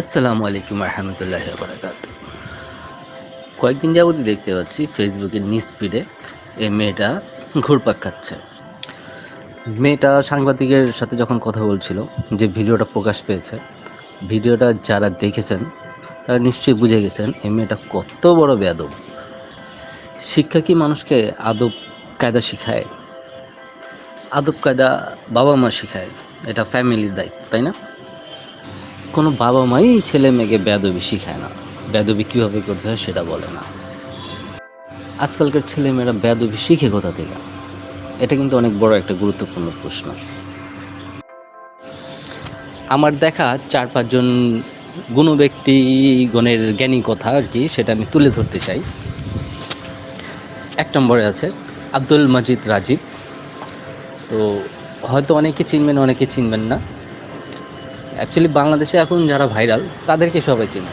আসসালামু আলাইকুম রহমতুল্লাহ বারাকাত। কয়েকদিন যাবতই দেখতে পাচ্ছি ফেসবুকের নিউজ ফিডে এই মেয়েটা ঘুরপাক খাচ্ছে। মেয়েটা সাংবাদিকের সাথে যখন কথা বলছিল যে ভিডিওটা প্রকাশ পেয়েছে, ভিডিওটা যারা দেখেছেন, তারা নিশ্চয়ই বুঝে গেছেন এই মেয়েটা কত বড় বেয়াদব। শিক্ষা কি মানুষকে আদব কায়দা শিখায়? আদব কায়দা বাবা মা শিখায়, এটা ফ্যামিলির দায়িত্ব, তাই না? কোনো বাবা মাই ছেলে মেয়েকে বেদবি শিখায় না। বেদবি কীভাবে করতে হয় সেটা বলে না। আজকালকার ছেলে মেয়েরা বেদবি শিখে কোথা থেকে? এটা কিন্তু অনেক বড় একটা গুরুত্বপূর্ণ প্রশ্ন। আমার দেখা চার পাঁচজন গুণ ব্যক্তি গণের জ্ঞানী কথা আর কি, সেটা আমি তুলে ধরতে চাই। এক নম্বরে আছে আব্দুল মাজিদ রাজীব। তো হয়তো অনেকে চিনবেন অনেকে চিনবেন না। অ্যাকচুয়ালি বাংলাদেশে এখন যারা ভাইরাল তাদেরকে সবাই চেনে।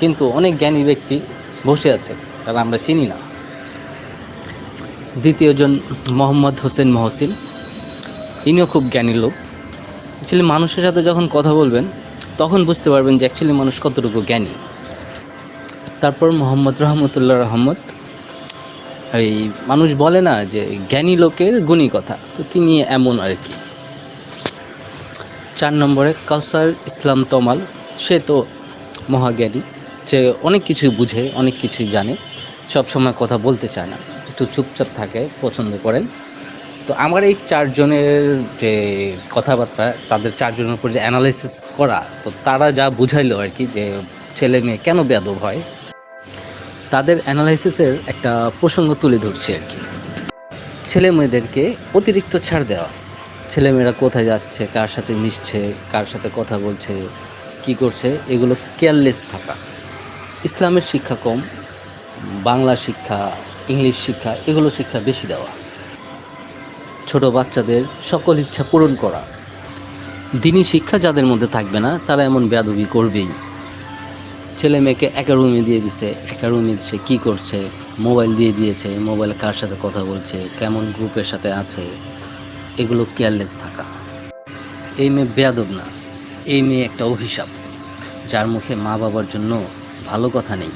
কিন্তু অনেক জ্ঞানী ব্যক্তি বসে আছে, তারা আমরা চিনি না। দ্বিতীয়জন মোহাম্মদ হোসেন মহসিন। ইনিও খুব জ্ঞানী লোক। অ্যাকচুয়ালি মানুষের সাথে যখন কথা বলবেন, তখন বুঝতে পারবেন যে অ্যাকচুয়ালি মানুষ কতটুকু জ্ঞানী। তারপর মোহাম্মদ রহমতুল্লাহ রহমত। এই মানুষ বলে না যে জ্ঞানী লোকের গুণী কথা। তো তিনি এমন আর কি। চার নম্বরে কাউসার ইসলাম তমাল। সে তো মহাজ্ঞানী, সে অনেক কিছুই বুঝে, অনেক কিছুই জানে, সব সময় কথা বলতে চায় না, একটু চুপচাপ থাকে, পছন্দ করেন। তো আমার এই চারজনের যে কথাবার্তা, তাদের চারজনের উপর যে অ্যানালাইসিস করা, তো তারা যা বুঝাইলো আর কি যে ছেলে মেয়ে কেন বেয়াদব হয়, তাদের অ্যানালাইসিসের একটা প্রসঙ্গ তুলে ধরছি আর কি। ছেলে মেয়েদেরকে অতিরিক্ত ছাড় দেওয়া। ছেলেমেয়েরা কোথায় যাচ্ছে, কার সাথে মিশছে, কার সাথে কথা বলছে, কি করছে, এগুলো কেয়ারলেস থাকা। ইসলামের শিক্ষা কম, বাংলা শিক্ষা, ইংলিশ শিক্ষা, এগুলো শিক্ষা বেশি দেওয়া। ছোট বাচ্চাদের সকল ইচ্ছা পূরণ করা। দিনই শিক্ষা যাদের মধ্যে থাকবে না, তারা এমন বেয়াদবি করবেই। ছেলে মেয়েকে একা রুমে দিয়ে দিছে, একা রুমে সে কী করছে মোবাইল দিয়ে দিয়েছে মোবাইলে কার সাথে কথা বলছে, কেমন গ্রুপের সাথে আছে। এগুলো কেয়ারলেস থাকা। এই মেয়ে বেয়াদব না। এই মেয়ে একটা অভিশাপ, যার মুখে মা বাবার জন্য ভালো কথা নেই।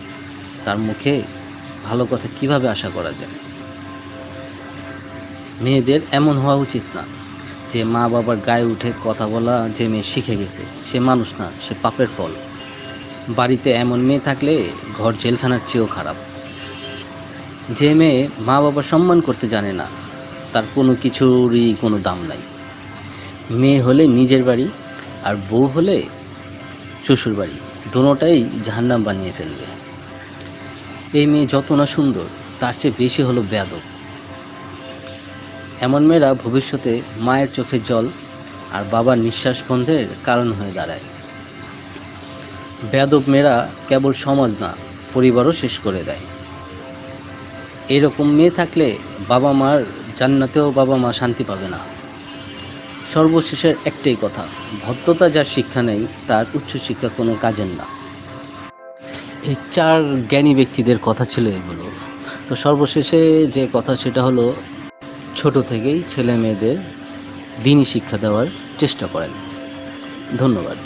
তার মুখে ভালো কথা কীভাবে আশা করা যায়? মেয়েদের এমন হওয়া উচিত না যে মা বাবার গায়ে উঠে কথা বলা যে মেয়ে শিখে গেছে। সে মানুষ না, সে পাপের ফল। বাড়িতে এমন মেয়ে থাকলে ঘর জেলখানার চেয়েও খারাপ। যে মেয়ে মা বাবার সম্মান করতে জানে না তার কোনো কিছুরই কোনো দাম নাই। মেয়ে হলে নিজের বাড়ি, আর বউ হলে শ্বশুর বাড়ি। দোনোটাই জাহান্নাম বানিয়ে ফেলবে। এই মেয়ে যত না সুন্দর, তার চেয়ে বেশি হলো বেয়াদব। এমন মেয়েরা ভবিষ্যতে মায়ের চোখের জল আর বাবার নিঃশ্বাস বন্ধের কারণ হয়ে দাঁড়ায়। বেয়াদব মেয়েরা কেবল সমাজ না, পরিবারও শেষ করে দেয়। এরকম মেয়ে থাকলে বাবা মার জান্নাতেও বাবা মা শান্তি পাবে না। সর্বশেষের একটাই কথা, ভদ্রতা যার শিক্ষা নেই, তার উচ্চশিক্ষা কোনো কাজের না। এই চার জ্ঞানী ব্যক্তিদের কথা ছিল এগুলো। তো সর্বশেষে যে কথা সেটা হলো, ছোট থেকেই ছেলে মেয়েদের দিনই শিক্ষা দেওয়ার চেষ্টা করেন। ধন্যবাদ।